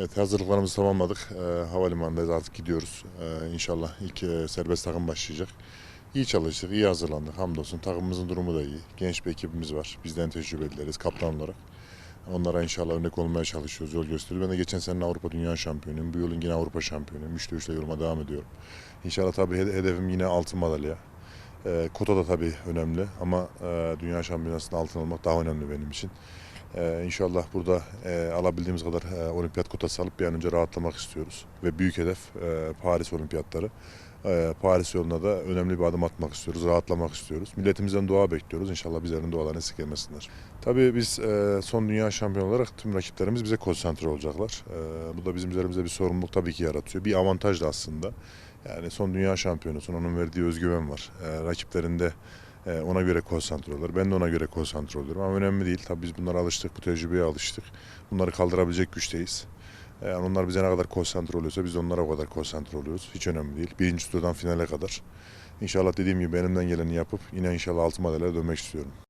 Evet hazırlıklarımızı tamamladık. Ee, havalimanındayız artık gidiyoruz. Ee, inşallah ilk e, serbest takım başlayacak. İyi çalıştık, iyi hazırlandık. Hamdolsun takımımızın durumu da iyi. Genç bir ekibimiz var. Bizden tecrübelileriz kaptan olarak. Onlara inşallah örnek olmaya çalışıyoruz, yol gösteriyoruz. Ben de geçen sene Avrupa Dünya Şampiyonuyum. Bu yılın yine Avrupa Şampiyonuyum. Üçte üçle yoluma devam ediyorum. İnşallah tabii hede- hedefim yine altın madalya. Ee, kota da tabii önemli ama e, Dünya Şampiyonası'nda altın almak daha önemli benim için. Ee, inşallah burada e, alabildiğimiz kadar e, olimpiyat kotası alıp bir an önce rahatlamak istiyoruz. Ve büyük hedef e, Paris olimpiyatları. Paris yoluna da önemli bir adım atmak istiyoruz, rahatlamak istiyoruz. Milletimizden dua bekliyoruz. İnşallah bizlerin dualarını esirgemesinler. Tabii biz son dünya şampiyonu olarak tüm rakiplerimiz bize konsantre olacaklar. Bu da bizim üzerimize bir sorumluluk tabii ki yaratıyor. Bir avantaj da aslında. Yani son dünya şampiyonusun, onun verdiği özgüven var. E, rakiplerinde ona göre konsantre oluyorlar. Ben de ona göre konsantre oluyorum ama önemli değil. Tabii biz bunlara alıştık, bu tecrübeye alıştık. Bunları kaldırabilecek güçteyiz. Yani onlar bize ne kadar konsantre oluyorsa biz de onlara o kadar konsantre oluyoruz. Hiç önemli değil. Birinci turdan finale kadar. İnşallah dediğim gibi elimden geleni yapıp yine inşallah altın madalyaya dönmek istiyorum.